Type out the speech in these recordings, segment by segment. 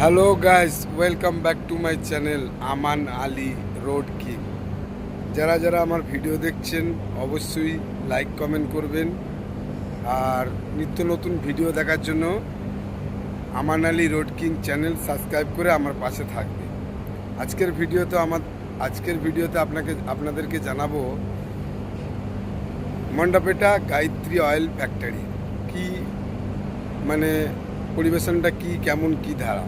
Hello guys welcome back to my channel Aman Ali road king যারা যারা আমার video দেখছেন, অবশ্যই লাইক কমেন্ট করবেন। আর নিত্য নতুন ভিডিও দেখার জন্য Aman Ali road king channel subscribe করে আমার পাশে থাকবে। আজকের ভিডিওতে আমার, আজকের ভিডিওতে আপনাকে, আপনাদেরকে জানাব মন্ডাপেটা গায়ত্রী অয়েল ফ্যাক্টরি। কি মানে পরিবেশনটা কি, কেমন, কি ধারা?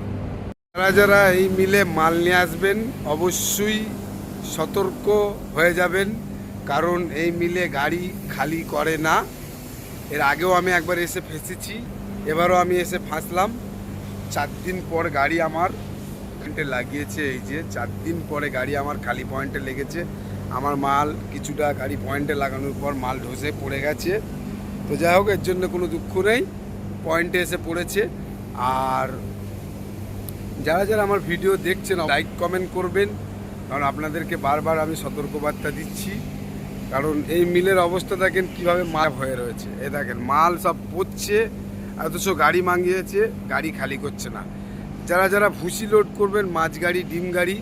যারা যারা এই মিলে মাল নিয়ে আসবেন, অবশ্যই সতর্ক হয়ে যাবেন, কারণ এই মিলে গাড়ি খালি করে না। এর আগেও আমি একবার এসে ফেঁসেছি, এবারও আমি এসে ফাঁসলাম। চার দিন পর গাড়ি আমার পয়েন্টে লাগিয়েছে, এই যে চার দিন পরে গাড়ি আমার খালি পয়েন্টে লেগেছে। আমার মাল কিছুটা গাড়ি পয়েন্টে লাগানোর পর মাল ঢসে পড়ে গেছে। তো যাই হোক, এর জন্য কোনো দুঃখ নেই পয়েন্টে এসে পড়েছে। আর যারা যারা আমার ভিডিও দেখছেন লাইক কমেন্ট করবেন। কারণ আপনাদেরকে বারবার আমি সতর্কবার্তা দিচ্ছি। কারণ এই মিলের অবস্থা দেখেন কীভাবে মাল হয়ে রয়েছে। এ দেখেন, মাল সব পড়ছে অথচ গাড়ি মাঙ্গিয়েছে, গাড়ি খালি করছে না। যারা যারা ভুসি লোড করবেন, মাছ গাড়ি, ডিম গাড়ি,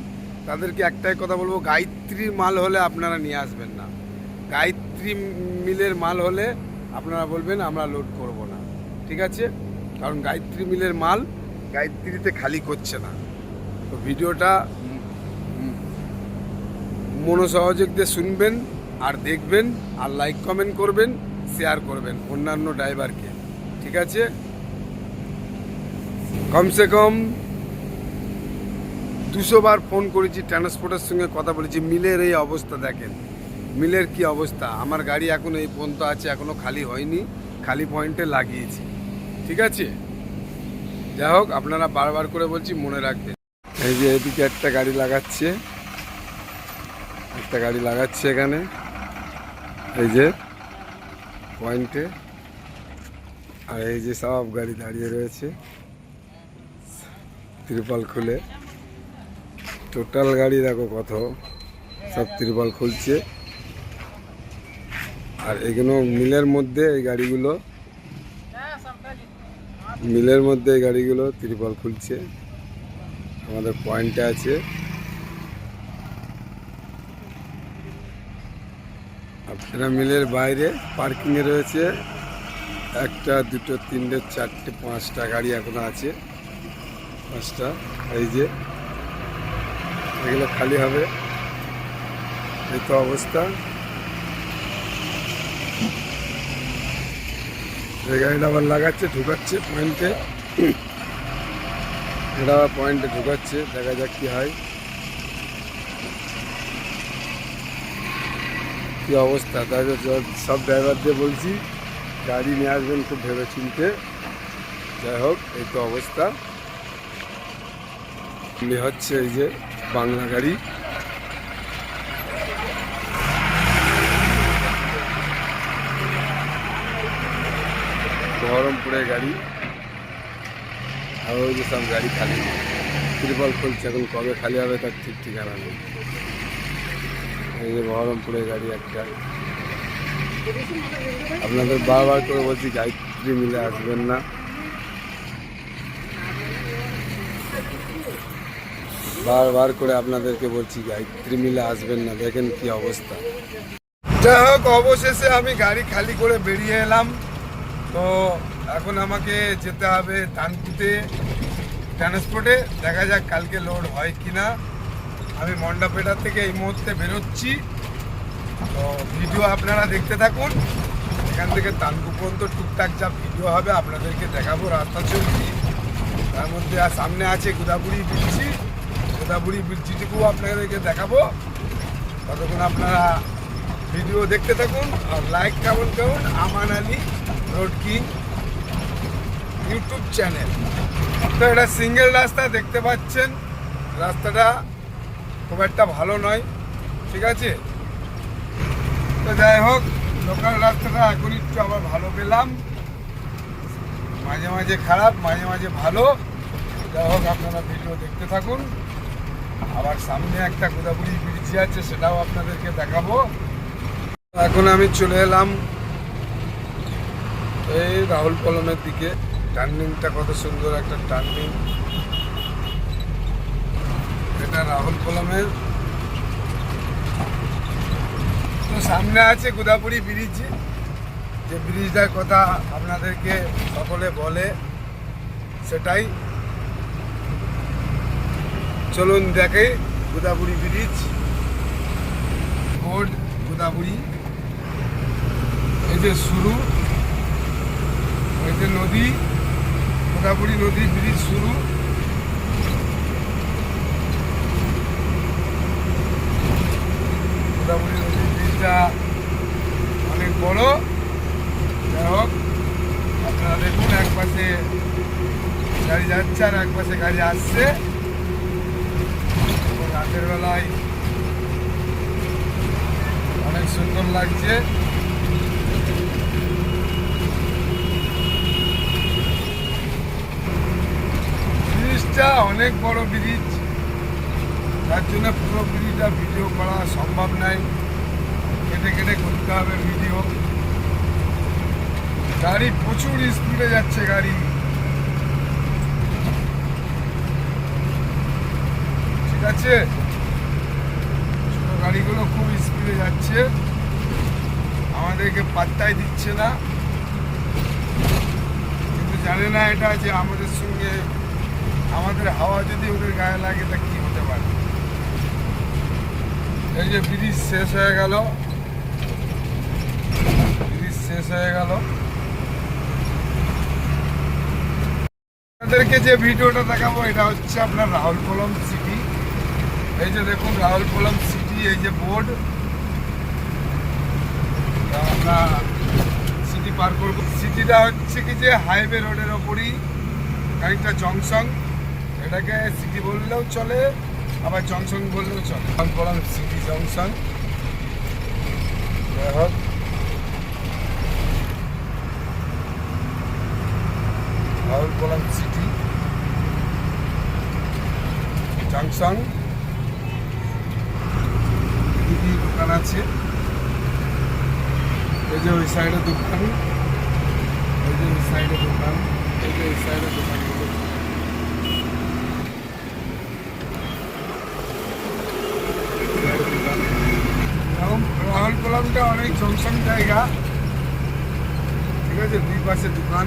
তাদেরকে একটাই কথা বলব গায়ত্রীর মাল হলে আপনারা নিয়ে আসবেন না। গায়ত্রী মিলের মাল হলে আপনারা বলবেন, আমরা লোড করব না। ঠিক আছে? কারণ গায়ত্রী মিলের মাল গায়ত্রীতে খালি করছে না। তো ভিডিওটা উম, উম, মনোসহযোগ দিয়ে শুনবেন আর দেখবেন আর লাইক কমেন্ট করবেন শেয়ার করবেন অন্যান্য ড্রাইভারকে। ঠিক আছে? কমসে কম দুশো বার ফোন করেছি ট্রান্সপোর্টের সঙ্গে কথা বলেছি। মিলের এই অবস্থা দেখেন। মিলের কি অবস্থা? আমার গাড়ি এখন এই পর্যন্ত আছে এখনও খালি হয়নি। খালি পয়েন্টে লাগিয়েছি। ঠিক আছে? যাই হোক, আপনারা বারবার করে বলছি মনে রাখবেন। এই যে এদিকে একটা গাড়ি লাগাচ্ছে। একটা গাড়ি লাগাচ্ছে এখানে। এই যে পয়েন্টে আর এই যে সব গাড়ি দাঁড়িয়ে রয়েছে। ত্রিপাল খুলে। টোটাল গাড়ি দেখো কত। সব ত্রিপাল খুলছে। আর এগুলো মিলের মধ্যে এই গাড়িগুলো মিলের মধ্যে এই গাড়িগুলো ত্রিপল খুলছে। আমাদের পয়েন্টে আছে। আপনারা মিলের বাইরে পার্কিংয়ে রয়েছে। একটা, দুটো, তিনটে, চারটে, পাঁচটা গাড়ি এখনও আছে। পাঁচটা, এই যে। এগুলো খালি হবে। এই তো অবস্থা। এই গাড়িটা আবার লাগাচ্ছে, ঢুকাচ্ছে পয়েন্টে এটা আবার পয়েন্টে ঢুকাচ্ছে, দেখা যাক কি হয়। কি অবস্থা? তাই সব ড্রাইভারদের বলছি, গাড়ি নিয়ে আসবেন খুব ভেবে চিনতে যাই হোক, এই তো অবস্থা। হচ্ছে এই যে বাংলা গাড়ি। বহরমপুরের গাড়ি। আর ওই যে সব গাড়ি খালি। ত্রিপল খুলছে, এখন কবে খালি হবে তার ঠিক ঠিকানা নেই। এই যে বহরমপুরের গাড়ি একটা। আপনাদের বারবার করে বলছি, গায়ত্রী মিলে আসবেন না। বারবার করে আপনাদেরকে বলছি, গায়ত্রী মিলে আসবেন না। দেখেন কি অবস্থা। যাই হোক, অবশেষে আমি গাড়ি খালি করে বেরিয়ে এলাম। তো এখন আমাকে যেতে হবে তানপুতে ট্রান্সপোর্টে। দেখা যাক কালকে লোড হয় কি না আমি মন্ডাপেটা থেকে এই মুহূর্তে বেরোচ্ছি। তো ভিডিও আপনারা দেখতে থাকুন। এখান থেকে তানপু পর্যন্ত টুকটাক যা ভিডিও হবে আপনাদেরকে দেখাবো রাস্তা চলছি তার মধ্যে আর সামনে আছে গোদাবুড়ি ব্রিজটি। গোদাবুড়ি ব্রিজটিটুকু আপনাদেরকে দেখাবো। ততক্ষণ আপনারা ভিডিও দেখতে থাকুন আর লাইক কেমন কেমন Aman Ali road king YouTube channel তো এটা সিঙ্গেল রাস্তা দেখতে পাচ্ছেন। রাস্তাটা খুব একটা ভালো নয়। ঠিক আছে? তো যাই হোক লোকাল রাস্তাটা এখন একটু আবার ভালো পেলাম। মাঝে মাঝে খারাপ, মাঝে মাঝে ভালো। যাই হোক, আপনারা ভিডিও দেখতে থাকুন। আবার সামনে একটা গোদাবুড়ি ব্রিজ আছে, সেটাও আপনাদেরকে দেখাবো। এখন আমি চলে এলাম এই রাহুল কলমের দিকে। টার্নিংটা কত সুন্দর, একটা টার্নিং। এটা রাহুল কলমের। তো সামনে আছে গোদাপুরি ব্রিজ। যে ব্রিজটার কথা আপনাদেরকে সকলে বলে, সেটাই। চলুন দেখে গোদাপুরি ব্রিজ। বোর্ড গোদাপুরি এই যে শুরু। এই যে নদী। গোদাপুরি নদী ব্রিজ শুরু। গোদাবরী নদীর ব্রিজটা অনেক বড়। যাই হোক, আপনারা দেখুন, এক পাশে গাড়ি যাচ্ছে আর এক পাশে গাড়ি আসছে। রাতের বেলায় অনেক সুন্দর লাগছে। ব্রিজটা অনেক বড় ব্রিজ তার জন্য পুরো ব্রিজটা ভিডিও করা সম্ভব নয় কেটে কেটে করতে হবে ভিডিও। গাড়ি প্রচুর স্পিডে যাচ্ছে গাড়ি। ঠিক আছে? গাড়িগুলো খুব স্পিডে যাচ্ছে। আমাদেরকে পাত্তাই দিচ্ছে না। কিন্তু জানে না এটা যে আমাদের সঙ্গে আমাদের হাওয়া যদি ওদের গায়ে লাগে, তা কি হতে পারে? এই যে ব্রিজ শেষ হয়ে গেল। ব্রিজ শেষ হয়ে গেল। আপনাদেরকে যে ভিডিওটা দেখাবো, এটা হচ্ছে আপনার রাহুল কলম সিটি এই যে দেখুন রাহুল কলম সিটি এই যে বোর্ড আমরা সিটি পার করব। সিটিটা হচ্ছে কি যে হাইওয়ে রোডের ওপরই খানিকটা জংশন। এটাকে সিটি বললেও চলে, আবার জংশন বললেও চলে। রাহুল কলম সিটি জংশন যাই হোক। রাহুল কলম সিটি জংশন দিদি দোকান আছে। এই যে ওই সাইডে দোকান। এই যে ওই সাইডে দোকান। এই যে ওই সাইডে দোকানগুলো রাহুল রাহুল কলমটা অনেক জংশন জায়গা ঠিক আছে দুই পাশে দোকান